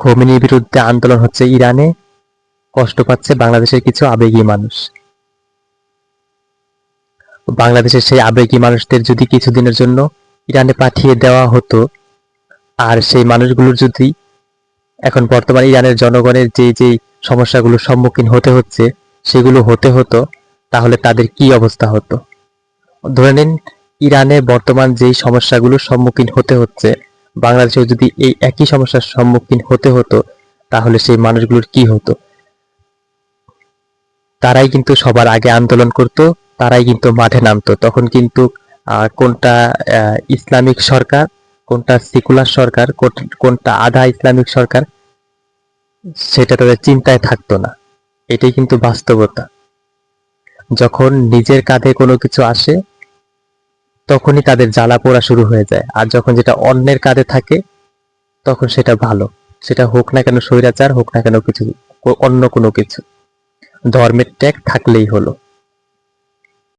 খোমেনির বিরুদ্ধে আন্দোলন হচ্ছে ইরানে। কষ্ট পাচ্ছে বাংলাদেশের কিছু আবেগী মানুষ। বাংলাদেশের সেই আবেগী মানুষদের যদি কিছুদিনের জন্য ইরানে পাঠিয়ে দেওয়া হতো, আর সেই মানুষগুলোর যদি এখন বর্তমানে ইরানের জনগণের যে যে সমস্যাগুলোর সম্মুখীন হতে হচ্ছে, সেগুলো হতে হতো, তাহলে তাদের কি অবস্থা হতো? ধরে নিন, ইরানে বর্তমান যেই সমস্যাগুলোর সম্মুখীন হতে হচ্ছে বাংলাদেশেও যদি এই একই সমস্যার সম্মুখীন হতে হতো, তাহলে সেই মানুষগুলোর কি হতো? তারাই কিন্তু সবার আগে আন্দোলন করত, তারাই কিন্তু মাঠে নামতো। তখন কিন্তু কোনটা ইসলামিক সরকার, কোনটা সিকুলার সরকার কোনটা আধা ইসলামিক সরকার, সেটা তাদের চিন্তায় থাকতো না। এটাই কিন্তু বাস্তবতা। যখন নিজের কাঁধে কোনো কিছু আসে তখনই তাদের জ্বালা পোড়া শুরু হয়ে যায়। আর যখন যেটা অন্যের কাঁধে থাকে, তখন সেটা ভালো। সেটা হোক না কেন স্বৈরাচার, হোক না কেন কিছু, অন্য কোনো কিছু। ধর্মের ট্যাগ থাকলেই হলো।